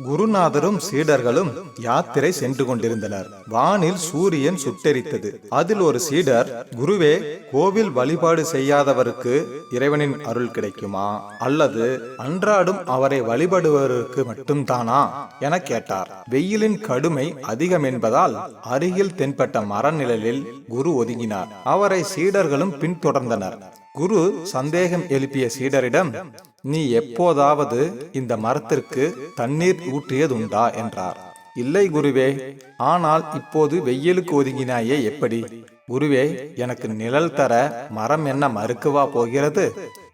குருநாதரும் சீடர்களும் யாத்திரை சென்று கொண்டிருந்தனர். வானில் சூரியன் சுட்டெரித்தது. அதில் ஒரு சீடர் குருவே கோவில் வழிபாடு செய்யாதவருக்கு இறைவனின் அருள் கிடைக்குமா? அல்லது அன்றாடும் அவரை வழிபடுவதற்கு மட்டும்தானா? என கேட்டார். வெயிலின் கடுமை அதிகம் என்பதால் அருகில் தென்பட்ட மரநிழலில் குரு ஒதுங்கினார். அவரை சீடர்களும் பின்தொடர்ந்தனர். குரு சந்தேகம் எழுப்பிய சீடரிடம் நீ எப்போதாவது இந்த மரத்திற்கு தண்ணீர் ஊற்றியதுண்டா? என்றார். இல்லை குருவே ஆனால் இப்போது வெயிலுக்கு ஒதுங்கினாயே எப்படி? குருவே எனக்கு நிழல் தர மரம் என்ன மறுக்குவா போகிறது?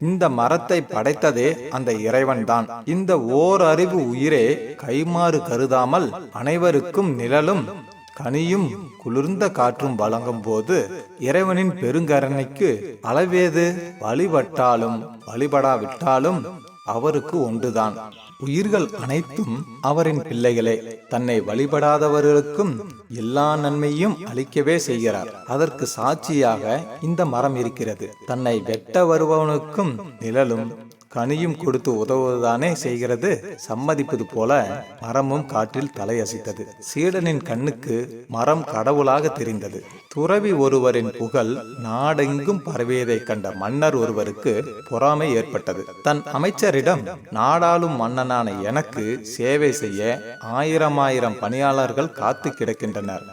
இந்த மரத்தை படைத்ததே அந்த இறைவன்தான். இந்த ஓர் அறிவு உயிரே கைமாறு கருதாமல் அனைவருக்கும் நிழலும் கனியும் குளிர்ந்த காற்றும் வழங்கும் போது இறைவனின் பெருங்கரணைக்கு அளவேது வழிபட்டாலும் வழிபடாவிட்டாலும் அவருக்கு ஒன்றுதான். உயிர்கள் அனைத்தும் அவரின் பிள்ளைகளே. தன்னை வழிபடாதவர்களுக்கும் எல்லா நன்மையும் அளிக்கவே செய்கிறார். அதற்கு சாட்சியாக இந்த மரம் இருக்கிறது. தன்னை வெட்ட வருபவனுக்கும் நிழலும் கனியும் கொடுத்து உதவுவதுதானே செய்கிறது? சம்மதிப்பது போல மரமும் காற்றில் தலையசைத்தது. சீடனின் கண்ணுக்கு மரம் கடவுளாக தெரிந்தது. துறவி ஒருவரின் புகழ் நாடெங்கும் பரவியதை கண்ட மன்னர் ஒருவருக்கு பொறாமை ஏற்பட்டது. தன் அமைச்சரிடம் நாடாளும் மன்னனான எனக்கு சேவை செய்ய ஆயிரம் ஆயிரம் பணியாளர்கள் காத்து கிடக்கின்றனர்.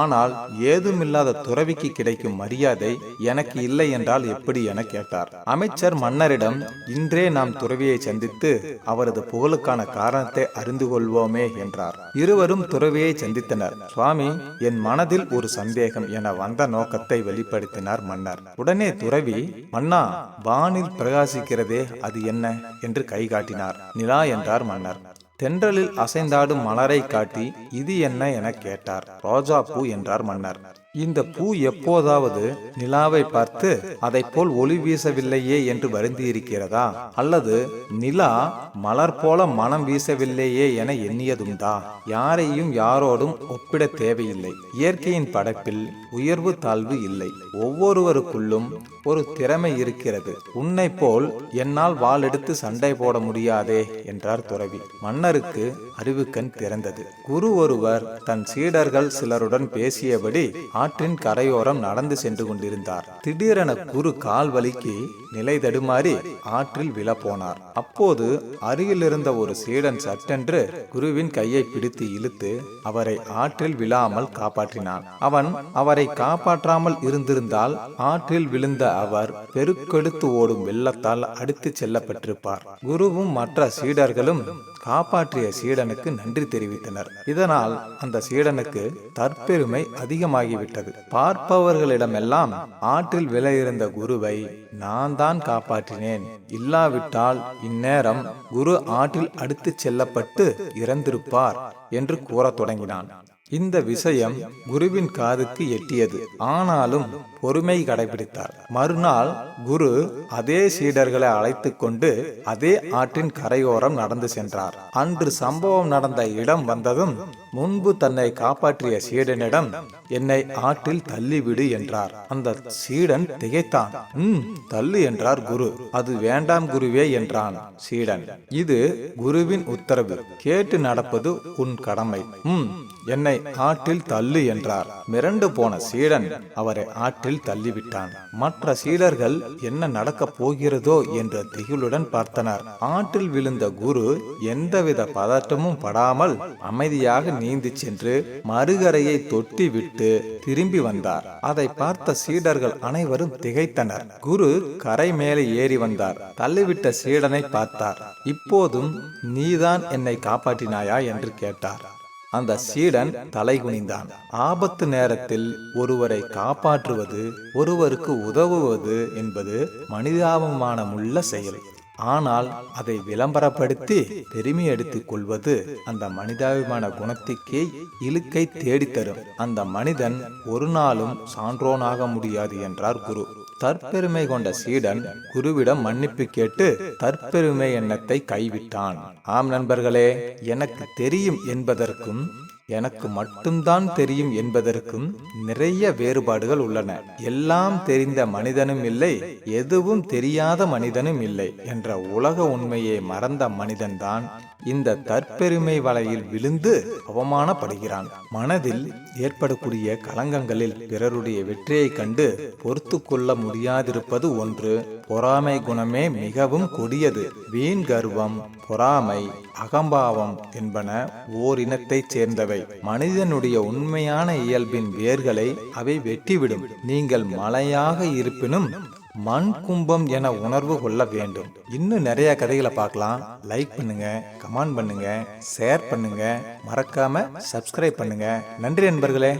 ஆனால் ஏதுமில்லாத துறவிக்கு கிடைக்கும் மரியாதை எனக்கு இல்லை என்றால் எப்படி? என கேட்டார். அமைச்சர் மன்னரிடம் இன்றே நாம் துறவியை சந்தித்து அவரது புகழுக்கான காரணத்தை அறிந்து கொள்வோமே என்றார். இருவரும் துறவியை சந்தித்தனர். சுவாமி என் மனதில் ஒரு சந்தேகம் என வந்த நோக்கத்தை வெளிப்படுத்தினார் மன்னர். உடனே துறவி மன்னா வானில் பிரகாசிக்கிறதே அது என்ன? என்று கை காட்டினார். நிலா என்றார் மன்னர். தென்றலில் அசைந்தாடும் மலரை காட்டி இது என்ன? என கேட்டார். ரோஜா பூ என்றார் மன்னர். இந்த பூ எப்போதாவது நிலாவை பார்த்து அதை போல் ஒளி வீசவில்லையே என்று வருந்தியிருக்கிறதா? அல்லது நிலா மலர் போல மனம் வீசவில்லையே என எண்ணியதுண்டா? யாரையும் யாரோடும் ஒப்பிட தேவையில்லை. இயற்கையின் படைப்பில் உயர்வு தாழ்வு இல்லை. ஒவ்வொருவருக்குள்ளும் ஒரு திறமை இருக்கிறது. உன்னை போல் என்னால் வாள் எடுத்து சண்டை போட முடியாதே என்றார் துறவி. மன்னருக்கு அறிவுக்கண் திறந்தது குரு ஒருவர் தன் சீடர்கள் சிலருடன் பேசியபடி ஆற்றின் கரையோரம் நடந்து சென்று கொண்டிருந்தார். திடீரென குரு கால் வலிக்கு நிலை தடுமாறி ஆற்றில் விழப்போனார். அப்போது அருகில் இருந்த ஒரு சீடன் சட்டென்று குருவின் கையை பிடித்து இழுத்து அவரை ஆற்றில் விழாமல் காப்பாற்றினான். அவன் அவரை காப்பாற்றாமல் இருந்திருந்தால் ஆற்றில் விழுந்த அவர் பெருக்கெடுத்து ஓடும் வெள்ளத்தால் அடித்து செல்லப்பட்டிருப்பார். குருவும் மற்ற சீடர்களும் காப்பாற்றிய சீடனுக்கு நன்றி தெரிவித்தனர். இதனால் அந்த சீடனுக்கு தற்பெருமை அதிகமாகிவிட்டது. பார்ப்பவர்களிடமெல்லாம் ஆற்றில் விலையிருந்த இருந்த குருவை நான் தான் காப்பாற்றினேன். இல்லாவிட்டால் இந்நேரம் குரு ஆற்றில் அடுத்து செல்லப்பட்டு இறந்திருப்பார் என்று கூறத் தொடங்கினான். இந்த விஷயம் குருவின் காதுக்கு எட்டியது. ஆனாலும் பொறுமை கடைபிடித்தார். மறுநாள் குரு அதே சீடர்களை அழைத்து கொண்டு அதே ஆற்றின் கரையோரம் நடந்து சென்றார். அன்று சம்பவம் நடந்த இடம் வந்ததும் முன்பு தன்னை காப்பாற்றிய சீடனிடம் என்னை ஆற்றில் தள்ளிவிடு என்றார். அந்த சீடன் திகைத்தான். ம் தள்ளு என்றார் குரு. அது வேண்டாம் குருவே என்றான் சீடன். இது குருவின் உத்தரவு. கேட்டு நடப்பது உன் கடமை. ம் என்னை ஆற்றில் தள்ளு என்றார். மிரண்டு போன சீடன் அவரை ஆற்றில் தள்ளிவிட்டான். மற்ற சீடர்கள் என்ன நடக்கப் போகிறதோ என்ற திகிலுடன் பார்த்தனர். ஆற்றில் விழுந்த குரு எந்தவித பதட்டமும் படாமல் அமைதியாக நீந்தி சென்று மறுகரையை தொட்டி விட்டு திரும்பி வந்தார். அதை பார்த்த சீடர்கள் அனைவரும் திகைத்தனர். குரு கரை மேலே ஏறி வந்தார். தள்ளிவிட்ட சீடனை பார்த்தார். இப்போதும் நீதான் என்னை காப்பாற்றினாயா? என்று கேட்டார். அந்த சீடன் தலை குனிந்தான் ஆபத்து நேரத்தில் ஒருவரை காப்பாற்றுவது ஒருவருக்கு உதவுவது என்பது மனிதாபமானமுள்ள செயல். ஆனால் அதை விளம்பரப்படுத்தி பெருமை எடுத்துக் கொள்வது அந்த மனிதாபிமான குணத்துக்கே இழுக்கை தேடித்தரும். அந்த மனிதன் ஒரு நாளும் சான்றோனாக முடியாது என்றார் குரு. தற்பெருமை கொண்ட சீடன் குருவிடம் மன்னிப்பு கேட்டு தற்பெருமை எண்ணத்தை கைவிட்டான். ஆம் நண்பர்களே எனக்கு தெரியும் என்பதற்கும் எனக்கு மட்டும்தான் தெரியும் என்பதற்கும் நிறைய வேறுபாடுகள் உள்ளன. எல்லாம் தெரிந்த மனிதனும் இல்லை எதுவும் தெரியாத மனிதனும் இல்லை என்ற உலக உண்மையை மறந்த மனிதன்தான் இந்த தற்பெருமை வலையில் விழுந்து அவமானப்படுகிறான். மனதில் ஏற்படக்கூடிய களங்கங்களில் பிறருடைய வெற்றியை கண்டு பொறுத்து கொள்ள முடியாதிருப்பது ஒன்று. பொறாமை குணமே மிகவும் கொடியது. வீண் கர்வம் பொறாமை அகம்பாவம் என்பன ஓரினத்தைச் சேர்ந்தவை. மனிதனுடைய உண்மையான இயல்பின் வேர்களை அவை வெட்டிவிடும். நீங்கள் மலையாக இருப்பினும் மண் கும்பம் என உணர்வு கொள்ள வேண்டும். இன்னும் நிறைய கதைகளை பார்க்கலாம். லைக் பண்ணுங்க கமெண்ட் பண்ணுங்க ஷேர் பண்ணுங்க. மறக்காம சப்ஸ்கிரைப் பண்ணுங்க. நன்றி நண்பர்களே.